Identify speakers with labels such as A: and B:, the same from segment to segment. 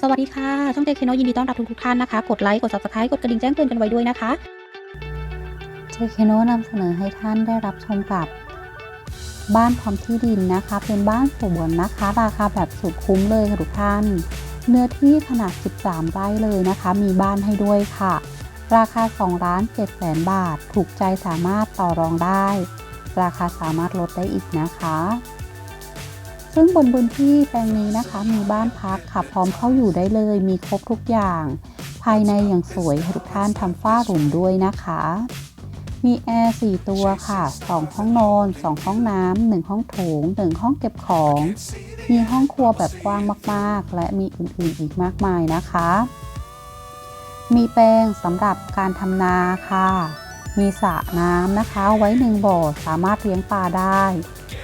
A: สวัสดีค่ะ ช่องเจคโนยินดีต้อนรับทุกๆท่านนะคะ กดไลค์ กด subscribe กดกระดิ่งแจ้งเตือนกันไว้ด้วยนะคะ
B: เจเคโนนำเสนอให้ท่านได้รับชมกับ บ้านพร้อมที่ดินนะคะ เป็นบ้านสวนนะคะ ราคาแบบสุดคุ้มเลยค่ะทุกท่าน เนื้อที่ขนาด 13 ไร่เลยนะคะ มีบ้านให้ด้วยค่ะ ราคา2ล้าน7แสนบาท ถูกใจสามารถต่อรองได้ ราคาสามารถลดได้อีกนะคะ ซึ่งบนพื้นที่แปลงนี้นะคะ มีบ้านพักค่ะ พร้อมเข้าอยู่ได้เลย มีครบทุกอย่าง ภายในอย่างสวยทุกท่านทำฝ้าหลุมด้วยนะคะ มีแอร์ 4 ตัวค่ะ 2 ห้องนอน 2 ห้องน้ำ1ห้องโถง 1 ห้องเก็บของ มีห้องครัวแบบกว้างมากๆ และมีอื่นๆอีกมากมายนะคะ มีแปลงสำหรับการทำนาค่ะ มีสระน้ำนะคะ ไว้หนึ่งบ่อสามารถเลี้ยงปลาได้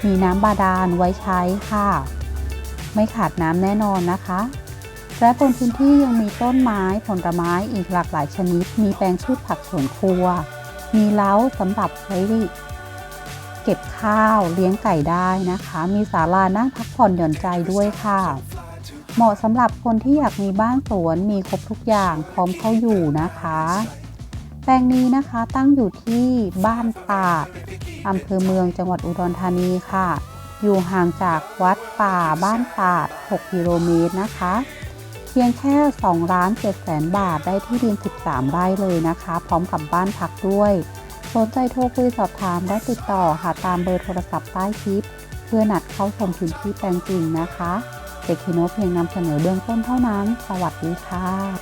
B: มีน้ำบาดาลไว้ใช้ค่ะ ไม่ขาดน้ำแน่นอนนะคะ และบนพื้นที่ยังมีต้นไม้ผลไม้อีกหลากหลายชนิด มีแปลงพืชผักสวนครัว มีเล้าสำหรับไว้เก็บข้าวเลี้ยงไก่ได้นะคะ มีศาลานั่งพักผ่อนหย่อนใจด้วยค่ะ เหมาะสำหรับคนที่อยากมีบ้านสวนมีครบทุกอย่างพร้อมเข้าอยู่นะคะ แปลงนี้นะคะตั้งอยู่ที่บ้านตาด อำเภอเมืองจังหวัดอุดรธานีค่ะ อยู่ห่างจากวัดป่าบ้านตาด 6 กิโลเมตรนะคะ เพียงแค่2ล้าน7แสนบาทได้ที่ดิน 13 ไร่เลยนะคะ พร้อมกับบ้านพักด้วยสนใจโทรคุยสอบถามและติดต่อหาตามเบอร์โทรศัพท์ใต้คลิป เพื่อนัดเข้าชมพื้นที่แปลงจริงนะคะเด็กคิโนเพียงนำเสนอเบื้องต้นเท่านั้น สวัสดีค่ะ